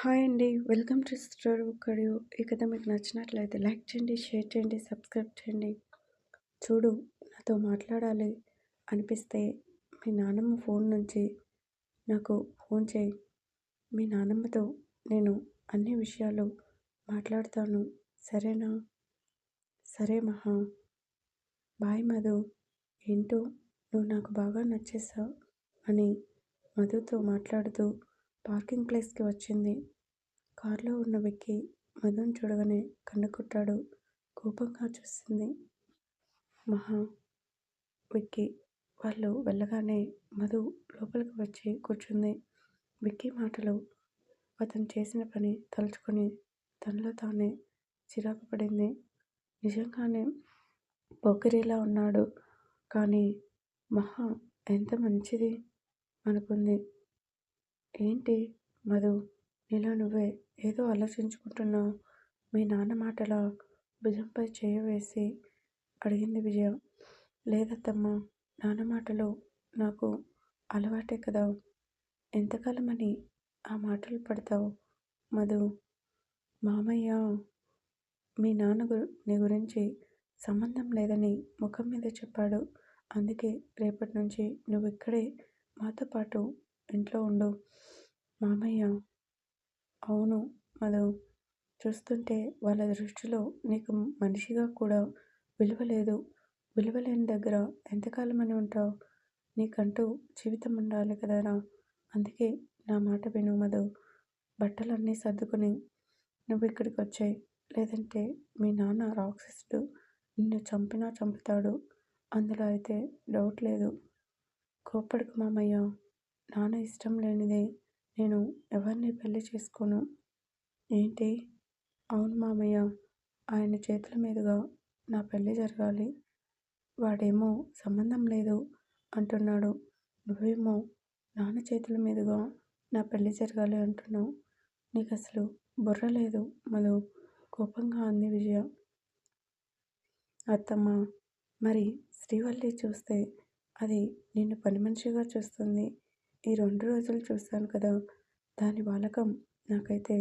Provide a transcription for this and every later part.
Hi అండి. Welcome to store కడియో ఈ కథ మీకు నచ్చినట్లయితే లైక్ చేయండి షేర్ చేయండి సబ్స్క్రైబ్ చేయండి. చూడు నాతో మాట్లాడాలి అనిపిస్తే మీ నాన్నమ్మ ఫోన్ నుంచి నాకు ఫోన్ చేయి. మీ నాన్నమ్మతో నేను అన్ని విషయాలు మాట్లాడతాను. సరేనా? సరే మహా. బాయ్ మధు. ఏంటో నువ్వు నాకు బాగా నచ్చేసావు అని మధుతో మాట్లాడుతూ పార్కింగ్ ప్లేస్కి వచ్చింది. కారులో ఉన్న విక్కీ మధుని చూడగానే కన్నుకొట్టాడు కోపంగా చూస్తుంది మహా విక్కీ వాళ్ళు వెళ్ళగానే మధు లోపలికి వచ్చి కూర్చుంది. విక్కీ మాటలు అతను చేసిన పని తలుచుకొని తనలో తానే చిరాకు పడింది. నిజంగానే పోకిరీలా ఉన్నాడు. కానీ మహా ఎంత మంచిది అనుకుంది. ఏంటి మధు? నీలో నువ్వే ఏదో ఆలోచించుకుంటున్నావు మీ నాన్న మాటల భుజంపై చేయవేసి అడిగింది విజయ. లేదత్తమ్మ నాన్న మాటలు నాకు అలవాటే కదా. ఎంతకాలమని ఆ మాటలు పడతావు మధు? మామయ్య మీ నాన్న గురు నీ గురించి సంబంధం లేదని ముఖం మీద చెప్పాడు. అందుకే రేపటి నుంచి నువ్వు ఇక్కడే మాతో పాటు ఇంట్లో ఉండు మామయ్య అవును మధు. చూస్తుంటే వాళ్ళ దృష్టిలో నీకు మనిషిగా కూడా విలువ లేదు. విలువ లేని దగ్గర ఎంతకాలమని ఉంటావు? నీకంటూ జీవితం ఉండాలి కదరా. అందుకే నా మాట విను మధు. బట్టలన్నీ సర్దుకుని నువ్వు ఇక్కడికి వచ్చాయి. లేదంటే మీ నాన్న రాక్షసుడు నిన్ను చంపినా చంపుతాడు. అందులో అయితే డౌట్ లేదు. కోప్పడుకు మామయ్య. నాన్న ఇష్టం లేనిదే నేను ఎవరిని పెళ్ళి చేసుకోను? ఏంటి? అవును మామయ్య ఆయన చేతుల మీదుగా నా పెళ్ళి జరగాలి. వాడేమో సంబంధం లేదు అంటున్నాడు. నువ్వేమో నాన్న చేతుల మీదుగా నా పెళ్ళి జరగాలి అంటున్నావు. నీకు అసలు బుర్ర లేదు మధు. కోపంగా అంది విజయ. అత్తమ్మ మరి శ్రీవల్లి చూస్తే అది నిన్ను పని మనిషిగా చూస్తుంది. ఈ రెండు రోజులు చూస్తాను కదా. దాని వాలకం నాకైతే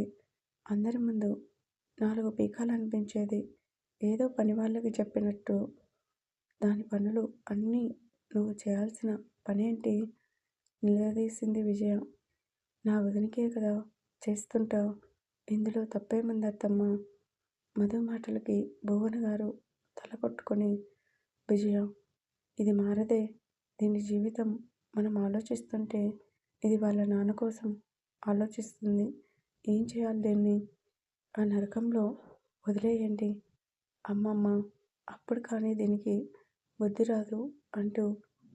అందరి ముందు నాలుగు పీకాలనిపించేది. ఏదో పని వాళ్ళకి చెప్పినట్టు దాని పనులు అన్నీ నువ్వు చేయాల్సిన పనేంటి? నిలదీసింది విజయ. నా వదినికే కదా చేస్తుంటావు. ఇందులో తప్పేముందత్తమ్మ? మధు మాటలకి భువన గారు తల కొట్టుకొని విజయ ఇది మారదే. దీని జీవితం మనం ఆలోచిస్తుంటే ఇది వాళ్ళ నాన్న కోసం ఆలోచిస్తుంది. ఏం చేయాలి దీన్ని? ఆ నరకంలో వదిలేయండి. అమ్మమ్మ అప్పుడు కానీ దీనికి బుద్ధి రాదు అంటూ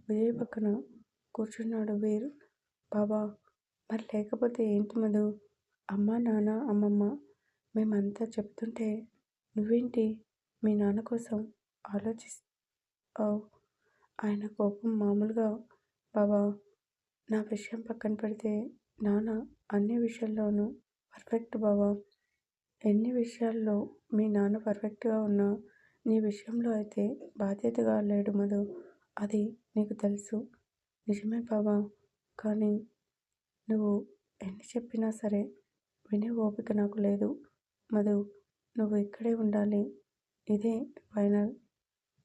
విజయ్ పక్కన కూర్చున్నాడు వీరు. బాబా మరి లేకపోతే ఏంటి మధు? అమ్మ నాన్న అమ్మమ్మ మేమంతా చెప్తుంటే నువ్వేంటి మీ నాన్న కోసం ఆలోచిస్తావు? ఆయన కోపం మామూలుగా బాబా నా విషయం పక్కన పెడితే నాన్న అన్ని విషయాల్లోనూ పర్ఫెక్ట్ బావా ఎన్ని విషయాల్లో మీ నాన్న పర్ఫెక్ట్గా ఉన్నా నీ విషయంలో అయితే బాధ్యతగా లేడు మధు. అది నీకు తెలుసు. నిజమే బాబా. కానీ నువ్వు ఎన్ని చెప్పినా సరే వినే ఓపిక నాకు లేదు మధు. నువ్వు ఇక్కడే ఉండాలి. ఇదే ఫైనల్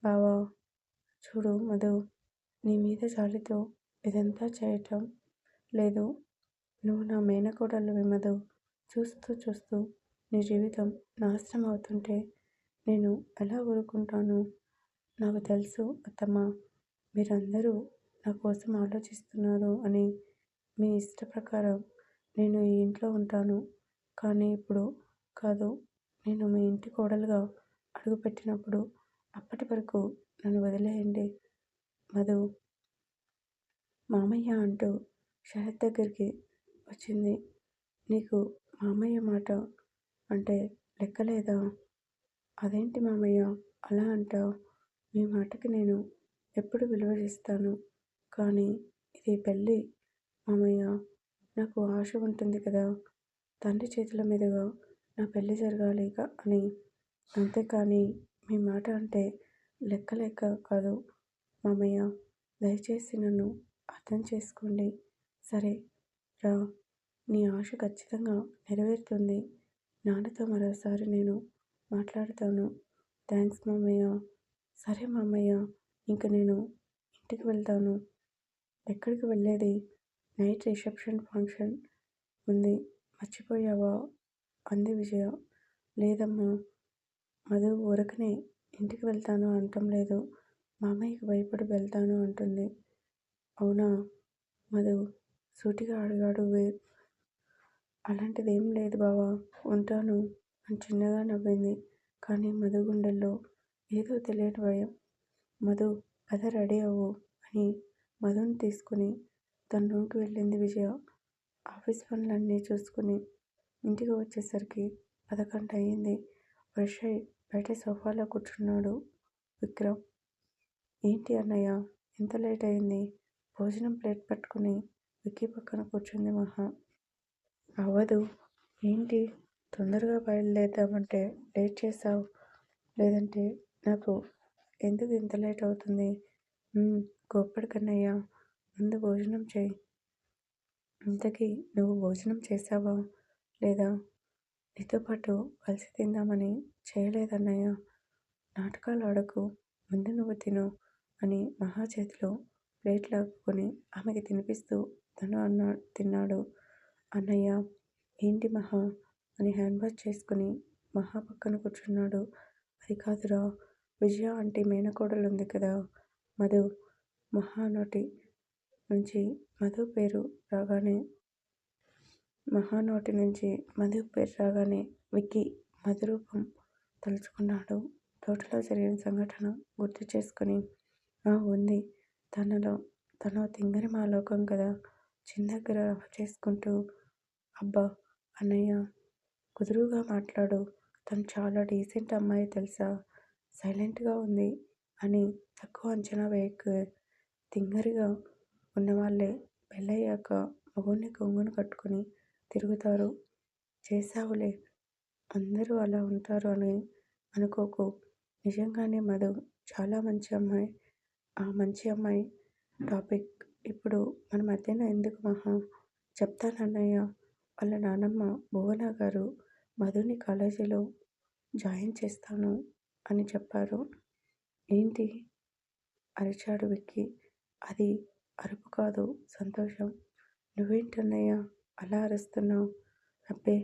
బావా చూడు మధు నీ మీద జాలితో ఇదంతా చేయటం లేదు. నువ్వు నా మేనకోడలు విమదు. చూస్తూ చూస్తూ నీ జీవితం నాశనం అవుతుంటే నేను ఎలా ఊరుకుంటాను? నాకు తెలుసు అత్తమ్మ మీరందరూ నా కోసం ఆలోచిస్తున్నారు అని మీ ఇష్ట ప్రకారం నేను ఈ ఇంట్లో ఉంటాను. కానీ ఇప్పుడు కాదు నేను మీ ఇంటి కోడలుగా అడుగుపెట్టినప్పుడు అప్పటి వరకు నన్ను వదిలేయండి. మధు మామయ్య అంటూ శరత్ దగ్గరికి వచ్చింది. నీకు మామయ్య మాట అంటే లెక్కలేదా? అదేంటి మామయ్య అలా అంటావు? మీ మాటకి నేను ఎప్పుడు విలువ చేస్తాను. కానీ ఇది పెళ్ళి. మామయ్య నాకు ఆశ ఉంటుంది కదా. తండ్రి చేతుల మీదుగా నా పెళ్ళి జరగాలి అని. అంతేకాని మీ మాట అంటే లెక్క లెక్క కాదు మామయ్య. దయచేసి నన్ను అర్థం చేసుకోండి. సరే రా. నీ ఆశ ఖచ్చితంగా నెరవేరుతుంది. నాన్నతో మరోసారి నేను మాట్లాడతాను. థ్యాంక్స్ మామయ్య. సరే మామయ్య ఇంక నేను ఇంటికి వెళ్తాను. ఎక్కడికి వెళ్ళేది? నైట్ రిసెప్షన్ ఫంక్షన్ ఉంది. మర్చిపోయావా? అంది విజయ. లేదమ్మా మధు ఊరకనే ఇంటికి వెళ్తాను అంటం లేదు. మామయ్యకి భయపడి వెళ్తాను అంటుంది. అవునా? మధు సూటిగా అడిగాడు వీర్. అలాంటిదేం లేదు బావా ఉంటాను అని చిన్నగా నవ్వింది. కానీ మధు గుండెల్లో ఏదో తెలియని భయం. మధు పద రెడీ అవ్వు అని మధుని తీసుకుని తన రూమ్కి వెళ్ళింది విజయ. ఆఫీస్ పనులన్నీ చూసుకుని ఇంటికి వచ్చేసరికి పదకొండు అయ్యింది. ఫ్రెష్ అయి బయట సోఫాలో కూర్చున్నాడు విక్రమ్. ఏంటి అన్నయ్య ఇంత లేట్ అయింది భోజనం ప్లేట్ పట్టుకుని విక్కీ పక్కన కూర్చుంది మహా. అవ్వదు. ఏంటి? తొందరగా బయలుదేరుదామంటే లేట్ చేసావు లేదంటే నాకు ఎందుకు ఇంత లేట్ అవుతుంది? కోప్పడు కన్నయ్య ముందు భోజనం చేయి. ఇంతకీ నువ్వు భోజనం చేసావా లేదా? నీతో పాటు కలిసి తిందామని చేయలేదన్నయ్య. నాటకాలు ఆడకు. ముందు నువ్వు తిను అని మహా చేతిలో ప్లేట్ కొని ఆమెకి తినిపిస్తూ తను అన్నా తిన్నాడు. అన్నయ్య ఏంటి మహా? అని హ్యాండ్ వాష్ చేసుకుని మహా పక్కన కూర్చున్నాడు. అది కాదురా విజయ అంటే మేనకోడలు ఉంది కదా. మధు మహా నోటి నుంచి మధు పేరు రాగానే మహా నోటి నుంచి మధు పేరు రాగానే విక్కీ మధురూపం తలుచుకున్నాడు. తోటలో జరిగిన సంఘటన గుర్తు చేసుకుని ఉంది. తనలో తన తింగరి మాలోకం కదా. చిన్న దగ్గర చేసుకుంటూ అబ్బా అన్నయ్య కుదురుగా మాట్లాడు. తను చాలా డీసెంట్ అమ్మాయి తెలుసా? సైలెంట్గా ఉంది అని తక్కువ అంచనా వేయకు. తింగరిగా ఉన్నవాళ్ళే పెళ్ళయ్యాక మగుని కొంగును కట్టుకుని తిరుగుతారు. చేసావులే అందరూ అలా ఉంటారు అని అనుకోకు. నిజంగానే మధు చాలా మంచి అమ్మాయి. ఆ మంచి అమ్మాయి టాపిక్ ఇప్పుడు మన మధ్యన ఎందుకు మహా చెప్తానన్నయ్య వాళ్ళ నానమ్మ భువన గారు మధుని కాలేజీలో జాయిన్ చేస్తాను అని చెప్పారు. ఏంటి? అరిచాడు విక్కి. అది అరుపు కాదు సంతోషం. నువ్వేంటన్నయ్య అలా అరుస్తున్నావు? అబ్బే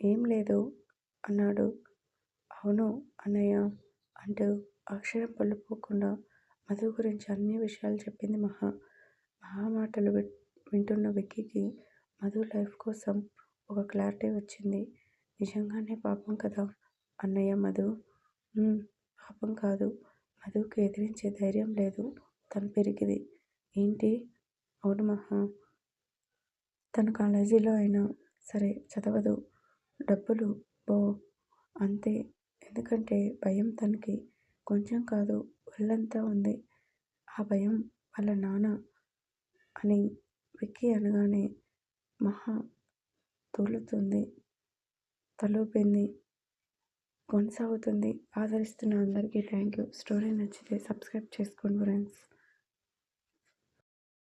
ఏం లేదు అన్నాడు. అవును అన్నయ్య అంటూ అక్షరం పొల్లిపోకుండా మధు గురించి అన్ని విషయాలు చెప్పింది మహా. మహా మాటలు వింటున్న విక్కీకి మధు లైఫ్ కోసం ఒక క్లారిటీ వచ్చింది. నిజంగానే పాపం కదా అన్నయ్య మధు? పాపం కాదు. మధుకి ఎదిరించే ధైర్యం లేదు. తను పెరిగిది. ఏంటి? అవును మహా. తను కాలేజీలో అయినా సరే చదవదు. డబ్బులు బో అంతే. ఎందుకంటే భయం తనకి. కొంచెం కాదు. ఒళ్ళంతా ఉంది. ఆ భయం వాళ్ళ నాన్న అని విక్కీ అనగానే మహా తూలుతుంది. తలూపింది. కొనసాగుతుంది. ఆదరిస్తున్న అందరికీ థ్యాంక్ యూ స్టోరీ నచ్చితే సబ్స్క్రైబ్ చేసుకోండి ఫ్రెండ్స్.